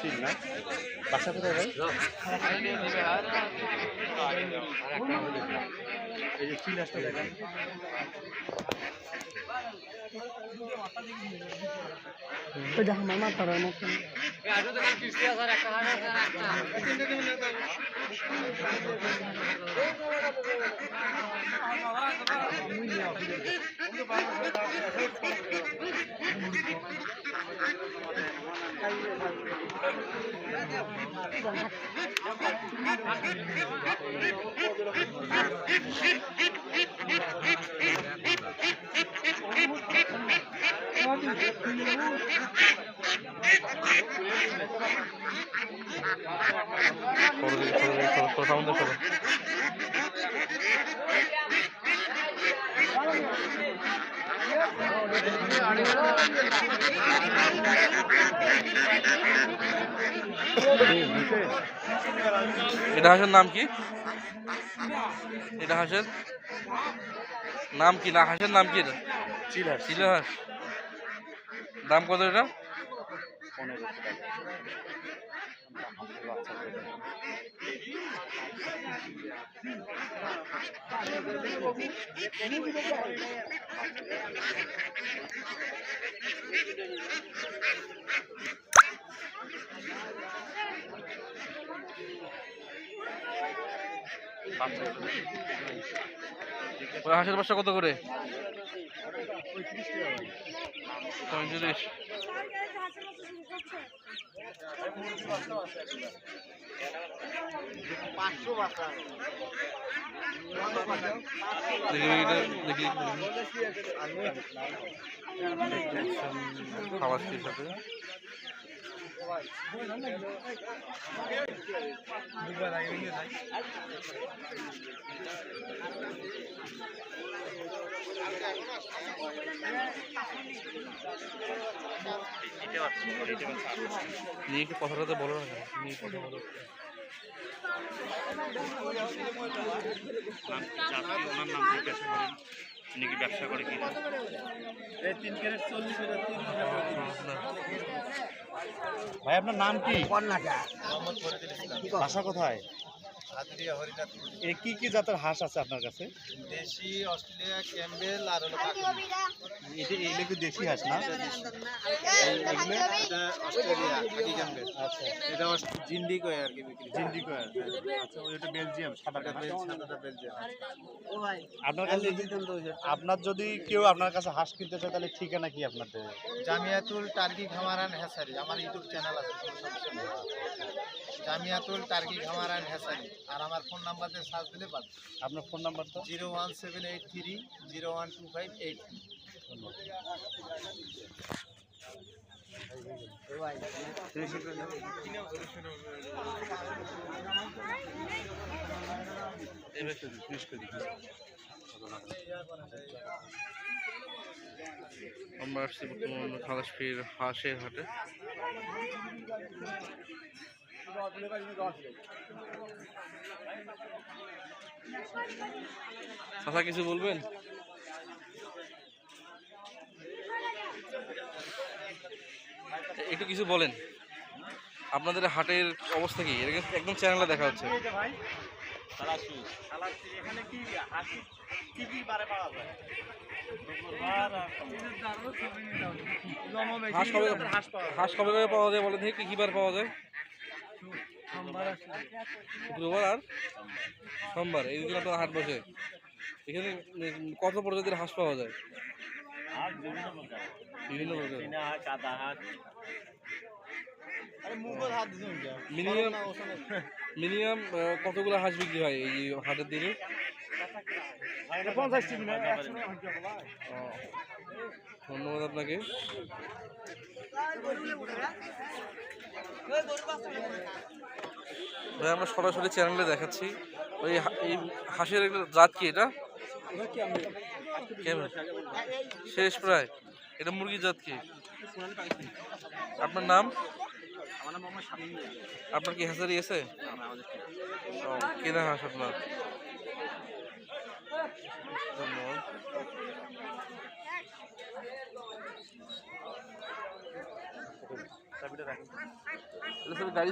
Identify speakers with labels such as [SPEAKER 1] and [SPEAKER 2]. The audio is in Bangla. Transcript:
[SPEAKER 1] চিল না? বাসা কোথায় ভাই? এই যে চিল আসতে দেখেন।
[SPEAKER 2] ওইটা আমার মাথার মতো
[SPEAKER 3] সরো দিকে সরো দিকে সরো সরো সামনে সরো এটা হাঁসের নাম কি? এটা হাঁসের নাম কি? না হাঁসের নাম কি এটা?
[SPEAKER 1] চিলা
[SPEAKER 3] হাঁস দাম কত এটা?
[SPEAKER 1] পনেরো টাকা বাচ্চা করে দেয়। বাচ্চা করে দেয়।
[SPEAKER 3] ওই হাঁসের কত করে? পঁয়ত্রিশ। খাবার সাথে নিয়ে কি কথাটা তো বলো না নিয়ে কথা বলো।
[SPEAKER 1] ওনার নাম জিজ্ঞাসা করেন উনি কি ব্যবসা করে কিনা ভাই আপনার নাম কি? বাসা কোথায়? কি কি জাতের হাঁস আছে আপনার কাছে?
[SPEAKER 4] দেশি অস্ট্রেলিয়া ক্যাম্বেল আর হলো
[SPEAKER 1] এটা। এগুলো কি দেশি হাঁস না?
[SPEAKER 4] এটা অস্ট্রেলিয়া ক্যাম্বেল।
[SPEAKER 1] আচ্ছা।
[SPEAKER 4] এটা জিন্ডি কয় আর কি বিক্রি
[SPEAKER 1] জিন্দি কয়ার আচ্ছা বেলজিয়াম সাদাটা
[SPEAKER 4] সাদাটা বেলজিয়াম।
[SPEAKER 1] আপনার কাছে যদি- আপনার যদি কেউ আপনার কাছে হাঁস কিনতে চায় তাহলে ঠিকানা কি আপনাদের
[SPEAKER 4] জামিয়াতুল টার্কি খামারান হেসারি। আমার ইউটিউব চ্যানেল আছে। জামিয়াতুল টার্কি খামারান হেসারি। আর আমার ফোন নাম্বার দিয়ে সার্চ দিলে পাবে
[SPEAKER 1] আপনার ফোন নাম্বারটা
[SPEAKER 4] zero one seven eight three zero one two five eight
[SPEAKER 3] আমরা আসছি বর্তমান খালাসপির হাঁসের হাটে। চাচা কিছু বলবেন? একটু কিছু বলেন। আপনাদের হাটের অবস্থা কি? একদম চ্যানেলে দেখা হচ্ছে। হাঁস কবে হাঁস কবে পাওয়া যায় বলেন দেখি কি কি বার পাওয়া যায়? শুক্রবার আর সোমবার এই দিন আপনার হাট বসে। এখানে কত প্রজাতির হাঁস পাওয়া যায়? বিভিন্ন প্রকার। মিনিমাম মিনিমাম কতগুলো হাঁস বিক্রি হয় এই হাটের দিনে? ধন্যবাদ আপনাকে। ভাই আমরা সরাসরি চ্যানেলে দেখাচ্ছি। ওই হা- এই হাঁসের জাত কি এটা? শেষ প্রায়। এটা মুরগির জাত কি? আপনার নাম? আপনার কি হাঁসারি আছে? কেনা হাঁস আপনার ধন্যবাদ
[SPEAKER 1] চাবিটা রাখেন
[SPEAKER 3] তাহলে সব গাড়ি